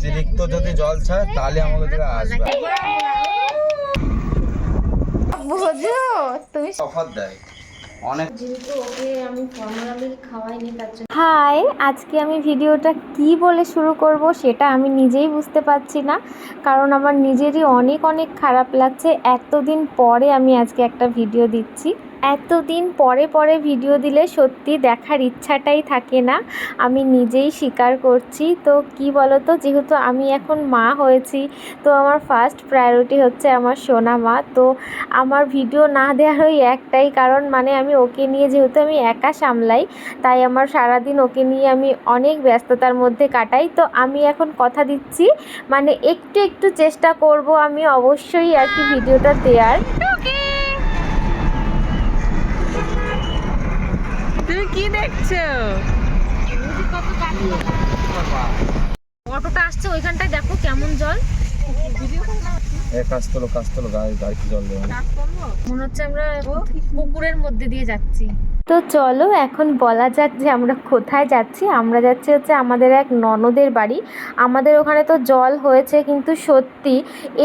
অতিরিক্ত যদি জল ছায় তাহলে আমাকে দিকে আসবে। বোঝো তুমি অফার দেয়। অনেক হাই আজকে আমি ভিডিওটা কি বলে শুরু করব সেটা আমি নিজেই বুঝতে পারছি না কারণ আমার নিজেরই অনেক অনেক খারাপ লাগছে। এতদিন পরে আমি আজকে একটা ভিডিও দিচ্ছি। এতদিন পরে পরে ভিডিও দিলে সত্যি দেখার ইচ্ছাটাই থাকে না। আমি নিজেই স্বীকার করছি। তো কি বলতো, যেহেতু আমি এখন মা হয়েছি, তো আমার ফার্স্ট প্রায়োরিটি হচ্ছে আমার সোনা মা। তো আমার ভিডিও না দেওয়ার ওই একটাই কারণ মানে আমি ওকে নিয়ে যেহেতু আমি একা সামলাই, তাই আমার সারাদিন ওকে নিয়ে আমি অনেক ব্যস্ততার মধ্যে কাটাই। তো আমি এখন কথা দিচ্ছি মানে একটু একটু চেষ্টা করব আমি অবশ্যই আর কি ভিডিওটা দেওয়ার তুমি কি দেখছ অটোটা আসছে ওইখানটায় দেখো কেমন জল। মনে হচ্ছে আমরা পুকুরের মধ্যে দিয়ে যাচ্ছি। তো চলো এখন বলা যাক যে আমরা কোথায় যাচ্ছি। আমরা যাচ্ছি হচ্ছে আমাদের এক ননদের বাড়ি। আমাদের ওখানে তো জল হয়েছে কিন্তু সত্যি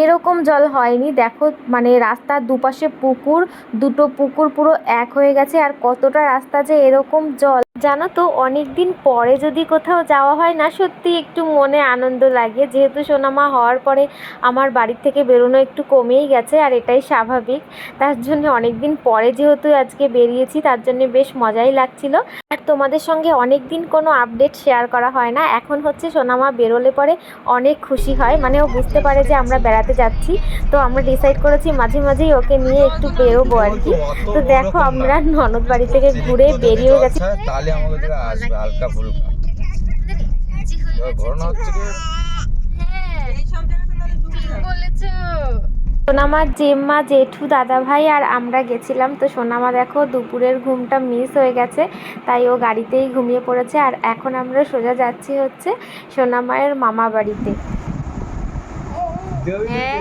এরকম জল হয়নি। দেখো মানে রাস্তার দুপাশে পুকুর, দুটো পুকুর পুরো এক হয়ে গেছে। আর কতটা রাস্তা যে এরকম জল। জানো তো অনেক দিন পরে যদি কোথাও যাওয়া হয় না, সত্যি একটু মনে আনন্দ লাগে। যেহেতু সোনামা হওয়ার পরে আমার বাড়ির থেকে বেরোনো একটু কমেই গেছে, আর এটাই স্বাভাবিক। তার জন্য অনেক দিন পরে যেহেতু আজকে বেরিয়েছি, তার জন্য বেশ মজাই লাগছিল। আর তোমাদের সঙ্গে অনেক দিন কোনো আপডেট শেয়ার করা হয় না। এখন হচ্ছে সোনামা বেরোলে পরে অনেক খুশি হয়। মানে ও বুঝতে পারে যে আমরা বেড়াতে যাচ্ছি। তো আমরা ডিসাইড করেছি মাঝে মাঝেই ওকে নিয়ে একটু বেরোবো আর কি। তো দেখো, আমরা ননদ বাড়ি থেকে ঘুরে বেরিয়ে গেছি। তাহলে আমাকে দিকে আসবে হালকা ফুলকা। ঘটনা হচ্ছে কি? সোনামার জেম্মা জেঠু দাদা ভাই আর আমরা গেছিলাম। তো সোনামা দেখো দুপুরের ঘুমটা মিস হয়ে গেছে তাই ও গাড়িতেই ঘুমিয়ে পড়েছে। আর এখন আমরা সোজা যাচ্ছি হচ্ছে সোনামায়ের মামা বাড়িতে। হ্যাঁ।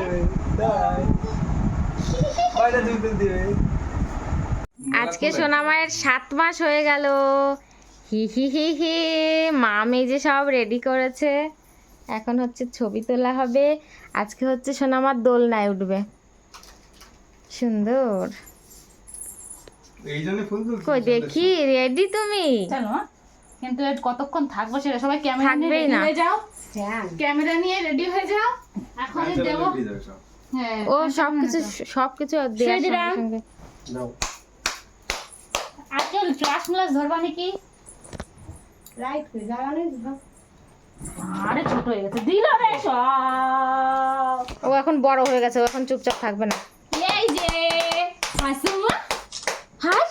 আজকে সোনামায়ের সাত মাস হয়ে গেল। হি হি হি হি মা মেজে সব রেডি করেছে। এখন হচ্ছে ছবি তোলা হবে। আজকে হচ্ছে সোনামার দোলনায় উঠবে। সুন্দর। এই ফুল তুলছি কই দেখি রেডি তুমি? জানো কিন্তু কতক্ষণ থাকব সেটা সবাই ক্যামেরা নিয়ে রেডি হয়ে যাও। ক্যামেরা নিয়ে রেডি হয়ে যাও। এখন দেবো। হ্যাঁ ও সব কিছু সব কিছু দেওয়ার সঙ্গে। সঙ্গে। আজকে ক্লাস ক্লাস ধরবা নাকি? আরে ছোট হয়ে গেছে। দিল রে সব। ও এখন বড় হয়ে গেছে ও এখন চুপচাপ থাকবে না। এই যে মাসুমা। হাই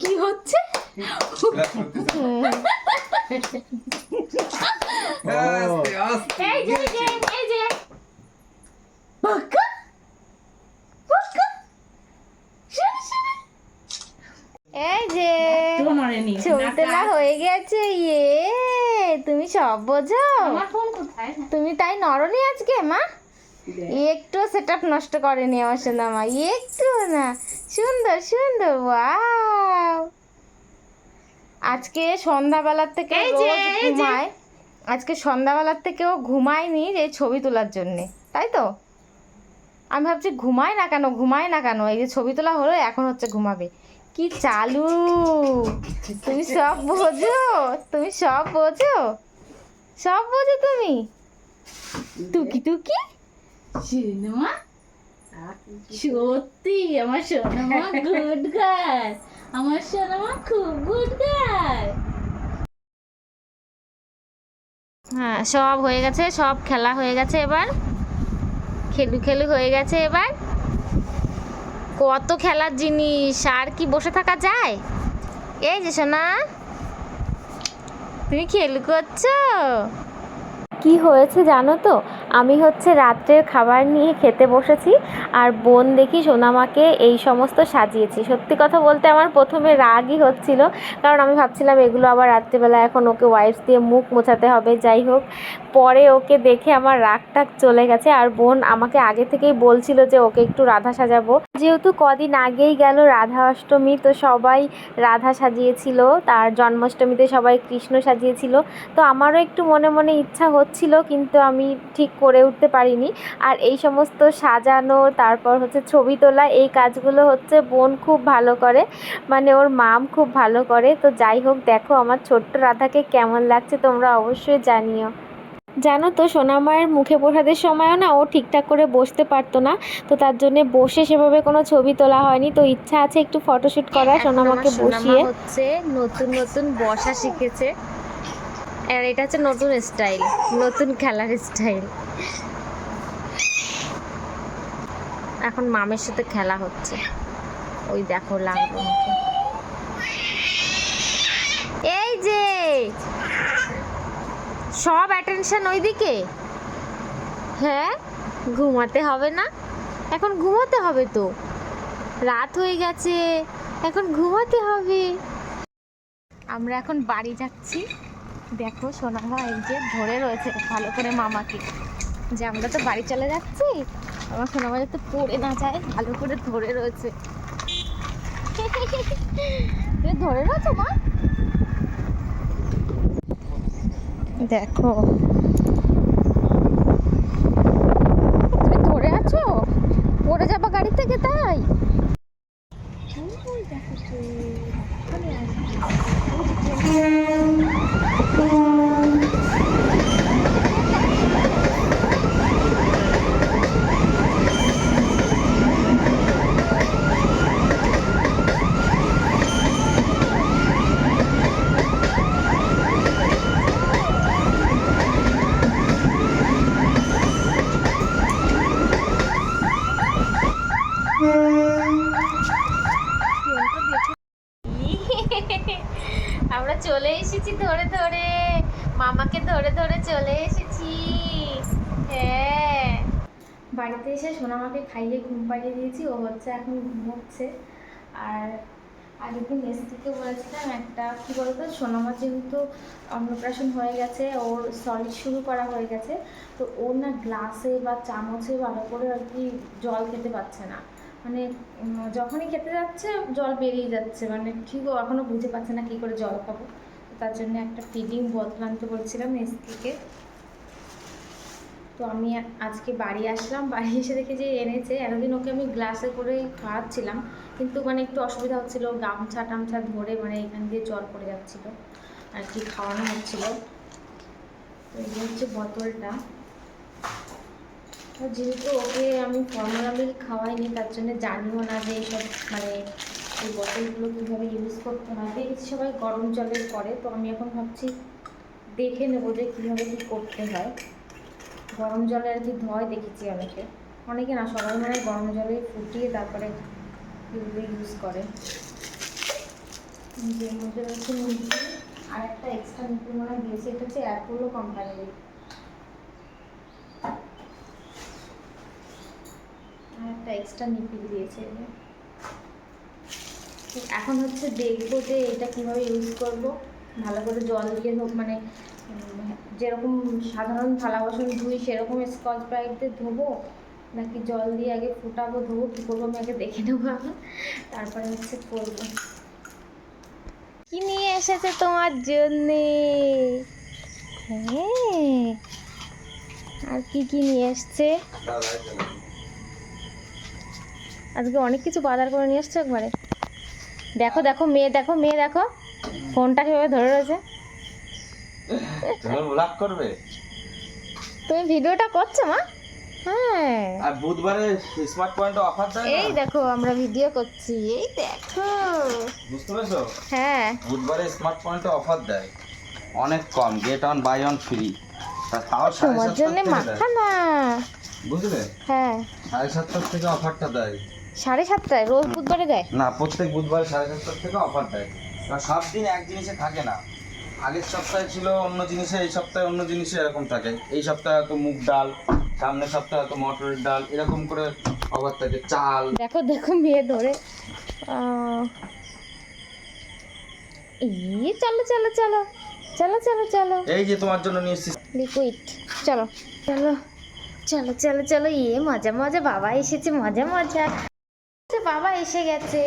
কি হচ্ছে? এই যে এই যে এই যে বাক্কা বাক্কা শুনে শুনে এই যে তোমার নি ছবি তোলা হয়ে গেছে ইয়ে তুমি সব বোঝো তুমি তাই নরনি আজকে মা? একটু সেট আপ নষ্ট করেনি আমার সোনা মা একটু না। সুন্দর সুন্দর ওয়াও আজকে সন্ধ্যাবেলার থেকে। ঘুমায়। আজকে সন্ধ্যাবেলার থেকে ও ঘুমায়নি এই ছবি তোলার জন্যে তাই তো? আমি ভাবছি ঘুমায় না কেন ঘুমায় না কেন? এই যে ছবি তোলা হলো এখন হচ্ছে ঘুমাবে। কি চালু! তুমি সব বোঝো তুমি সব বোঝো। সব বোঝো তুমি। টুকি টুকি সিনেমা? সত্যি আমার সোনামা গুড গার্ল আমার সোনামা খুব গুড গার্ল হ্যাঁ সব হয়ে গেছে সব খেলা হয়ে গেছে এবার। খেলু খেলু হয়ে গেছে এবার। কত খেলার জিনিস আর কি বসে থাকা যায়? এই যে সোনা। তুমি খেল করছ কি হয়েছে জানো তো? আমি হচ্ছে রাত্রের খাবার নিয়ে খেতে বসেছি আর বোন দেখি সোনামাকে এই সমস্ত সাজিয়েছি। সত্যি কথা বলতে আমার প্রথমে রাগই হচ্ছিল, কারণ আমি ভাবছিলাম এগুলো আবার রাত্রিবেলা এখন ওকে ওয়াইপস দিয়ে মুখ মোছাতে হবে, যাই হোক। পরে ওকে দেখে আমার রাগ টাগ চলে গেছে আর বোন আমাকে আগে থেকেই বলছিল যে ওকে একটু রাধা সাজাবো। যেহেতু কদিন আগেই গেল রাধা অষ্টমী, তো সবাই রাধা সাজিয়েছিল, তার জন্মাষ্টমীতে সবাই কৃষ্ণ সাজিয়েছিল। তো আমারও একটু মনে মনে ইচ্ছা হচ্ছিল, কিন্তু আমি ঠিক করে উঠতে পারিনি। আর এই সমস্ত সাজানো তারপর হচ্ছে ছবি তোলা এই কাজগুলো হচ্ছে বোন খুব ভালো করে মানে ওর মাম খুব ভালো করে। তো যাই হোক দেখো আমার ছোট্ট রাধাকে কেমন লাগছে তোমরা অবশ্যই জানিও। জানো তো সোনামায়ের মুখে প্রসাদের সময়ও না ও ঠিকঠাক করে বসতে পারতো না তো তার জন্য বসে সেভাবে কোনো ছবি তোলা হয়নি। তো ইচ্ছা আছে একটু ফটোশুট করা সোনামাকে বসিয়ে। হচ্ছে নতুন নতুন বসা শিখেছে। আর এটা হচ্ছে নতুন স্টাইল নতুন খেলার স্টাইল এখন মামের সাথে খেলা হচ্ছে। ওই দেখো লাগল এই যে, সব অ্যাটেনশন ওইদিকে? হ্যাঁ ঘুমাতে হবে না? এখন ঘুমাতে হবে তো। রাত হয়ে গেছে, এখন ঘুমাতে হবে। আমরা এখন বাড়ি যাচ্ছি। দেখো সোনা ভাই যে ধরে রয়েছে ভালো করে মামাকে। যে আমরা তো বাড়ি চলে যাচ্ছি, আমার সোনা ভাই তো পড়ে না যায়, ভালো করে ধরে রয়েছে। তুমি ধরে রয়েছো মা? দেখো তুমি ধরে আছো পড়ে যাবা গাড়ি থেকে তাই আমরা চলে এসেছি ধরে ধরে মামাকে ধরে ধরে চলে এসেছি হ্যাঁ বাড়িতে এসে সোনামাকে খাইয়ে ঘুম পাড়িয়ে দিয়েছি, ও হচ্ছে এখন ঘুমোচ্ছে। আর আগের দিন এসটিকে বলেছিলাম একটা, কী বলতো সোনামা যেহেতু অন্নপ্রাশন হয়ে গেছে, ওর সলিড শুরু করা হয়ে গেছে, তো ওর না গ্লাসে বা চামচে ভালো করে আর কি জল খেতে পারছে না। মানে যখনই খেতে যাচ্ছে, জল বেরিয়ে যাচ্ছে। মানে ঠিক এখনও বুঝে পাচ্ছে না কী করে জল খাব। তার জন্য একটা ফিডিং বোতল আনতে বলছিলাম তো আমি আজকে বাড়ি আসলাম, বাড়ি এসে দেখে যে এনেছে। এতদিন ওকে আমি গ্লাসে করে খাওয়াচ্ছিলাম, কিন্তু মানে একটু অসুবিধা হচ্ছিল, গামছা টামছা ধরে মানে এখান দিয়ে জল পড়ে যাচ্ছিল, আর কি খাওয়ানো হচ্ছিল। তো এই হচ্ছে বোতলটা। যেহেতু ওকে আমি ফর্মুলা খাওয়াইনি, তার জন্য জানিও না যে এইসব মানে এই বোতলগুলো কীভাবে ইউজ করতে হয়। দেখেছি সবাই গরম জলের করে, তো আমি এখন ভাবছি দেখে নেব যে কীভাবে কী করতে হয়। গরম জলে আর কি ধয় দেখেছি অনেকে। অনেকে না, সবাই মানে গরম জলে ফুটিয়ে তারপরে এগুলো ইউজ করে। যে মধ্যে রয়েছে আর একটা এক্সট্রা নিপি মনে হয় দিয়েছে, এটা হচ্ছে অ্যাপোলো কোম্পানির আর একটা এক্সট্রা নিপি দিয়েছে। এখন হচ্ছে দেখব যে এটা কীভাবে ইউজ করব। ভালো করে জল দিয়ে মানে যেরকম সাধারণ থালা বাসন ধুই, সেরকম স্কচ ব্রাইট দিয়ে ধোবো, নাকি জল দিয়ে আগে ফুটাবো, ধোবো, কী করব আমি আগে দেখে নেব এখন তারপরে হচ্ছে করব। কি নিয়ে এসেছে তোমার জন্যে? হ্যাঁ আর কি কি নিয়ে এসছে? আজকে অনেক কিছু বাজার করে নিয়ে এসছো একবারে। দেখো দেখো, মেয়ে দেখো মেয়ে, দেখো। ফোনটা কীভাবে ধরে রয়েছে? তুমি ব্লগ করবে? তুমি ভিডিওটা করছ মা? হ্যাঁ। আর বুধবারে স্মার্ট পয়েন্টে অফার দেয় এই দেখো আমরা ভিডিও করছি। এই দেখো। বুঝতে পেরেছ? হ্যাঁ। বুধবারে স্মার্ট পয়েন্টে অফার দেয়। অনেক কম get one buy one free তাও তোমার জন্য থেকে মাখা দেয়। না। বুঝলে? হ্যাঁ। সাড়ে সাতটার থেকে অফারটা দেয়। সাড়ে সাতটায় রোজ বুধবারে দেয়? না প্রত্যেক বুধবার সাড়ে সাতটার থেকে অফার দেয়। সব দিন এক জিনিসে থাকে না। আগের সপ্তাহে ছিল অন্য জিনিসে এই সপ্তাহে অন্য জিনিসে এরকম থাকে। এই সপ্তাহে হয়তো মুগ ডাল সামনের সপ্তাহে হয়তো মটরের ডাল এরকম করে অফার থাকে। চাল। দেখো দেখো মেয়ে ধরে। এই চলো চলো চলো। চলো চলো চলো। এই যে তোমার জন্য নিয়ে এসেছি। লিকুইড চলো। চলো চলো চলো চলো। ইয়ে মজা মজা। বাবা এসেছে মজা মজা। বাবা এসে গেছে।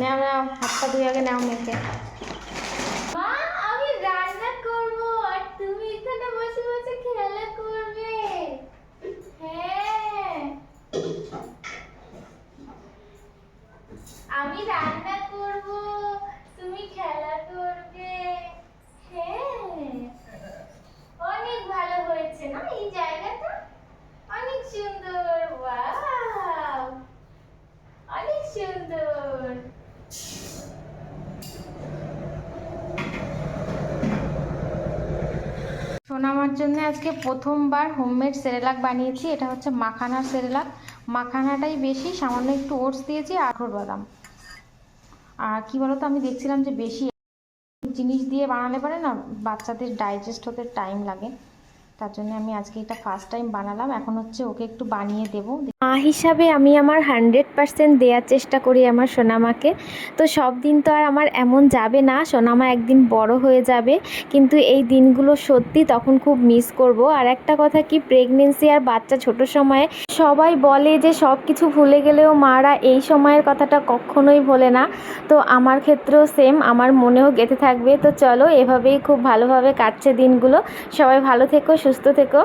নাও নাও হাতটা ধুয়ে আগে নাও মেখে আমি রান্না করব। হ্যাঁ। আমি রান্না করব, তুমি খেলা করবে। হ্যাঁ অনেক ভালো হয়েছে না এই জায়গাটা অনেক সুন্দর ওয়াও অনেক সুন্দর সোনামার জন্য আজকে প্রথমবার হোমমেড সেরেলাক বানিয়েছি। এটা হচ্ছে মাখানার সেরেলাক। মাখানাটাই বেশি, সামান্য একটু ওটস দিয়েছি আখর বাদাম। আর কি বলতো, আমি দেখছিলাম যে বেশি জিনিস দিয়ে বানালে পারে না বাচ্চাদের ডাইজেস্ট হতে টাইম লাগে। তার জন্য আমি আজকে এটা ফার্স্ট টাইম বানালাম। এখন হচ্ছে ওকে একটু বানিয়ে দেবো। মা হিসাবে আমি আমার হান্ড্রেড পার্সেন্ট দেওয়ার চেষ্টা করি আমার সোনামাকে। তো সব দিন তো আর আমার এমন যাবে না, সোনামা একদিন বড় হয়ে যাবে। কিন্তু এই দিনগুলো সত্যি তখন খুব মিস করব। আর একটা কথা কি প্রেগনেন্সি আর বাচ্চা ছোট সময়ে সবাই বলে যে সব কিছু ভুলে গেলেও মারা এই সময়ের কথাটা কখনোই ভোলে না। তো আমার ক্ষেত্রেও সেম আমার মনেও গেঁথে থাকবে। তো চলো, এভাবেই খুব ভালোভাবে কাটছে দিনগুলো। সবাই ভালো থেকো, সুস্থ থেকো।